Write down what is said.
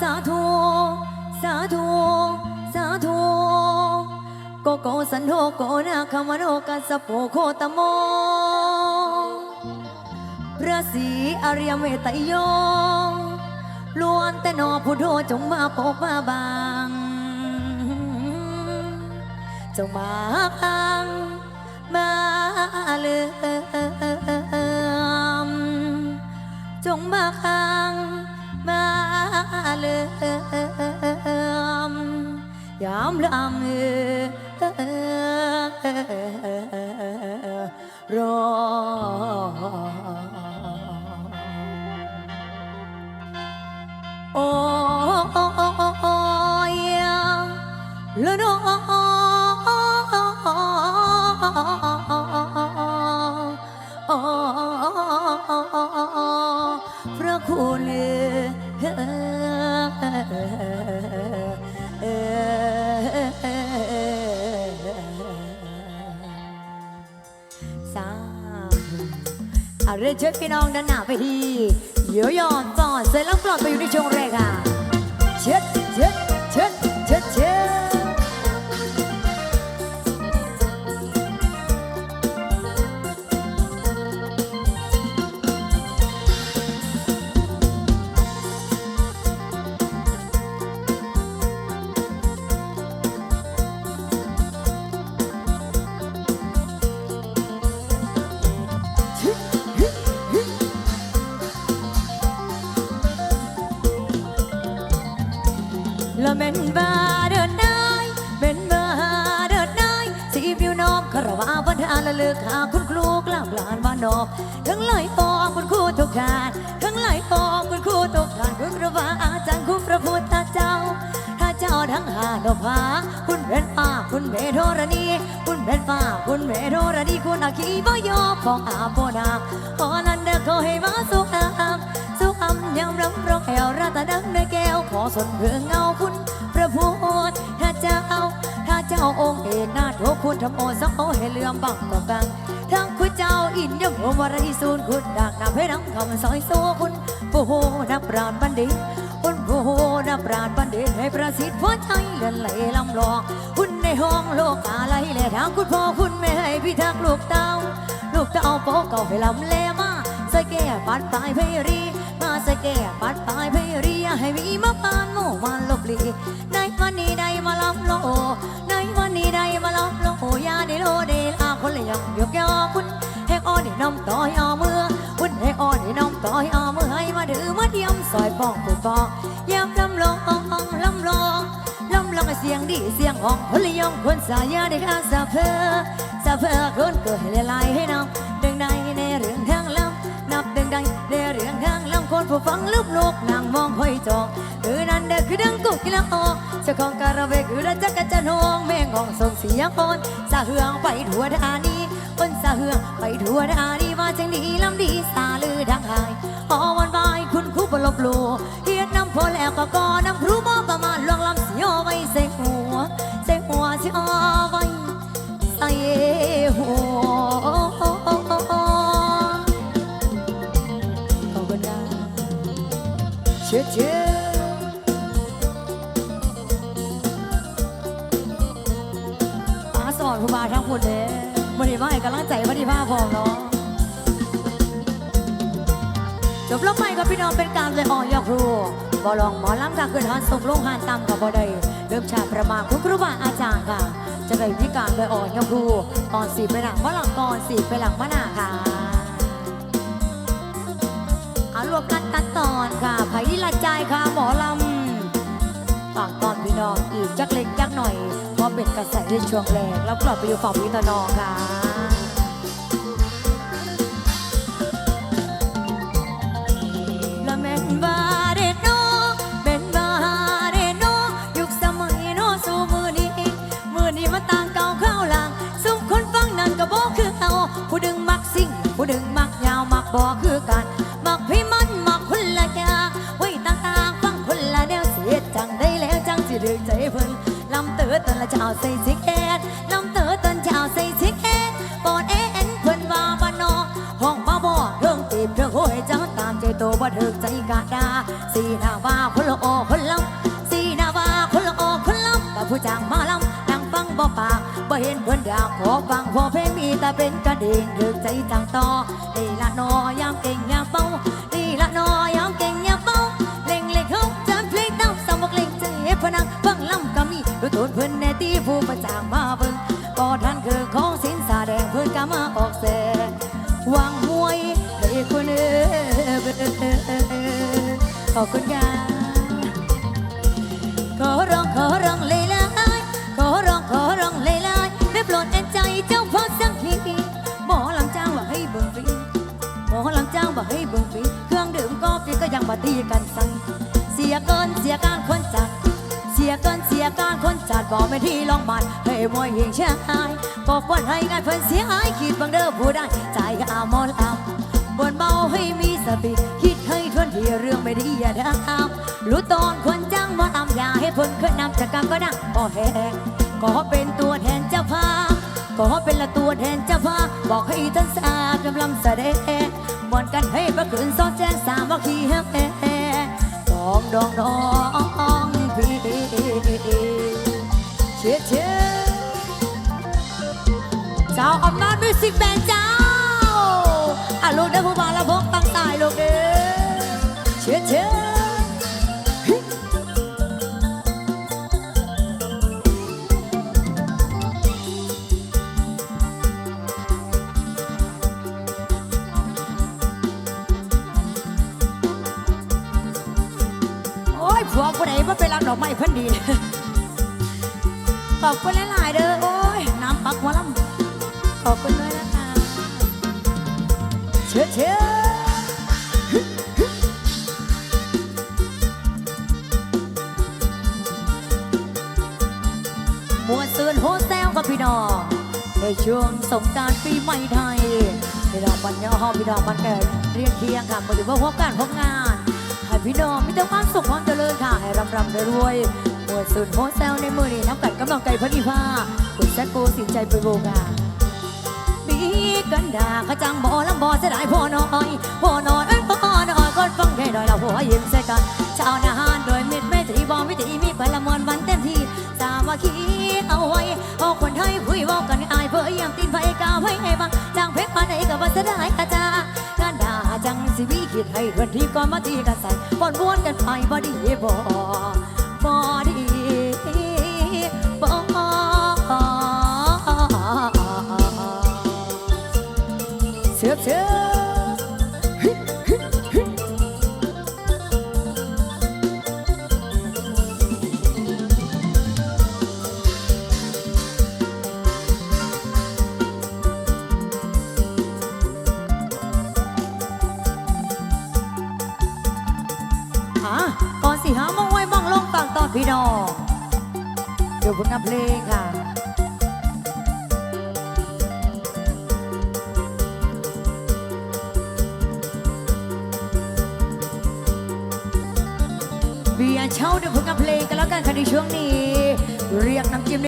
สาธุ สาธุ สาธุโกโกสันโธโกนาคามโนกัสโปโคตโม พระศรีอริยเมตโยล้วนแต่นอพุทโธจงมาปกมาบางจงมาบังมาเลือจงมาคัง ยามลำเอรอ อาเรื่องเชิญพี่น้องด้านหน้าไปทีเดี๋ยอนต่อเสร็จแล้วปลอดไปอยู่ในช่วงแรกค่ะเชิดเชิดเชิดเชิดเชิด ละเลือกหาคุณครูกล้าปลานบ้านนอกทั้งไหลปองคุณครูทุกการทั้งไหลปองคุณครูทุกการคุณครูบาอาจารย์คุณพระพุทธเจ้าถ้าเจ้าทั้งหาดอกผาคุณเป็นป้าคุณเมโทรณี คุณเป็นป้าคุณเมโทรณีคุณอาคีบยอของอาโปนาพอนันเด็กขอให้มาสุขอามสุขอำยำรำร้องแอวราตะดังในแก้วขอสนเพื่อเงาคุณพระพุทธเจ้า จ้าองค์เอกนาถคุณธรรมโอสังโอให้เลื่อมบังกอกังทั้งคุณเจ้าอินยมโอวรทิสูนคุณดักนำให้น้ำคำสอยโซคุณผู้โหนับปราณบัณฑิตคุณผู้โหนับปราณบัณฑิตให้ประสิทธิ์หัวใจเลื่อนไหลลำลองคุณในห้องโลกอะไรและทางคุณพ่อคุณแม่ให้พิทักษ์ลูกเต้า ลูกเต้าโปเก่าให้ลำเลมาใส่แก่ปัดปลายเพรีมาใส่แก่ปัดปลาย ให้มีมาปานโมมาลบลีในวันนี้ใดมาลำโลในวันนี้ใดมาลำโลอย่าได้โลเดลาคนเลยยังยกยอคุณแหกอ้อนนี่น้ำต่อยอเมื่อคุณแหกอ้อนนี่น้ำต่อยอเมื่อให้มาดื้อมาเดียมซอยปองปุดปองยามลำลองลำลองลำลองเสียงดีเสียงห้องคนเลยยองคนสายาได้ข้าสะเพอสะเพอคนเกิดให้ลายให้น้ำดังใด ผู้ฟังลุกลุกนางมองคอยจองเออนั่นเด็กคือดังกุกกิละออกเจ้าของการะเวกคือระจักกะจันหงแม่งองส่งเสียงอ่อนสะเฮืองไปทั่วธานีคนสะเฮืองไปทั่วธานีว่าจังดีลำดีสาลือดังหายหอวันวายคุณครูบลบหลูเฮียนน้ำพอแล้วก็กอน้ำครูบ่ประมาณลวงลำเสียวไว้ อนคุณบาทั้งหมดเลยวันนี้ว่าให้กำลังใจวันนี้ว่าพร้อมเนาะจบลงไปกับพี่น้องเป็นการเลยอ่อนยอกครูบอลองหมอลำค่ะเกิดหันส่งลงหันตำกับบอได้เริ่มชาประมาณคุณครูบาอาจารย์ค่ะ จะได้พิการเลยอ่อนยอกครูก่อนสีไปหลังมะหลังก่อนสีไปหลังมะนาค่ะเอารวมกันตัดตอนค่ะไผ่ที่ละใจายค่ะหมอลำ ฝากตอนพี่น้องอีกจักเล็กจักหน่อยเพราะเป็นกระแสในช่วงแรกแล้วกลับไปอยู่ฝั่งวิตนอค่ะและแม่นบาเดโนแม่นบาเดโนยุคสมัยโนสู่มือนี้มือนี้มันต่างเก่าเข้าหลังสุ่มคนฟังนั่นก็บอกคือเอาผู้ดึงมักสิ่งผู้ดึงมักยาวมักบอกคือกัน ใส่ซิกแอนลำเต๋อตอนเจ้าใส่ซิกแอนปอนแอนเพิ่นว่าบ้านนอกห้องมาบอเรื่องตีบเรื่องโหยเจ้าตามใจโตบ่ถึกใจกาดาสีหน้าว่าคนละโอคนลำสีหน้าว่าคนละโอคนลำกับผู้จ้างมาลำนั่งฟังบ่ปากบ่เห็นเพิ่นดาขอฟังพอเพลงมีแต่เป็นกระเดิ่งเดือใจจังต่อนี่ละนอยามเก่งยามเป้านี่ละนอ อขอบคุณค่ะขอร้องขอร้องเลยลายขอร้องขอร้องเลยลายได้โปรดเอ็นใจเจ้าพ่อสักทีหมอลำจ้าว่าให้เบิ่งฟรีหมอลำจ้าว่าให้เบิ่งฟรีเครื่องดื่มก็ฟรีก็ยังมาตีกันสั่งเสียเกินเสียการคนจัดเสียเกินเสียการคนจัดบอกไม่ที่ลองมันให้มวยเฮงชายบอกว่าให้งานเพิ่นเสียหายคิดบังเด้อผู้ได้ใจก็อามอลำบนเบาให้มีสติคิดให้ ทวนที่เรื่องไม่ดีอย่าได้ทำรู้ตอนคนจ้างมาทำอย่าให้เพิ่นขึ้นนำจากกรรมก็ดังก็แหงก็เป็นตัวแทนเจ้าภาพก็เป็นละตัวแทนเจ้าภาพบอกให้ท่านสาดกำลังแสดงบอนกันให้ประคืนซ้อนแจ้งสามว่าขี้แห้งดองดองดองพี่เชื่อเชื่อเจ้าอำนาจมิวสิกแบนเจ้าอะลูกเด้อผู้บา ใดมาไปรับดอกไม้เพิ่นดี ขอบคุณหลายๆเด้อ โอ้ย น้ำปักหัวลำขอบคุณด้วยนะคะ เชื่อเชื่อมวนซืนโฮเซลกับพี่น้อง ในช่วงสงการปีใหม่ไทย พี่น้องบันยอหอพี่น้องมันแก่เรียกเคียงค่ะมาดูว่าพบกันพบงาน พี่น้องมีแต่ความสุขความเจริญค่ะให้รำรำรวยๆหมวดสุดโฮเซลในมือนี้น้ำกัดกำลังใจพันธิพาคุณแซคโกสินใจไปโบกาบีกันดาขจังบ่ลำบ่เสียดายพ่อน้อยพ่อน้อยเอ้ยพ่อน้อยก็ฟังได้หน่อยละหัวยิ้มใส่กันชาวนาหารโดยมิตรไม่ตรีบอมวิตรีมีไปละมวนวันเต็มที่สามัคคีเอาไว้เอาคนไทยคุยว่ากันอายเพื่อยังตีนไฟกาไว้ สิวิคิดให้เพื่อนที่ก่อนมาตีกันใส่ปนบวนกันไปบ่ดีบ่บ่ดี ดี๋ยวผลงานเพลงค่ะเบียร์เช่าเดี๋ยวผลงานเพลงกันแล้วกันค่ะในช่วงนี้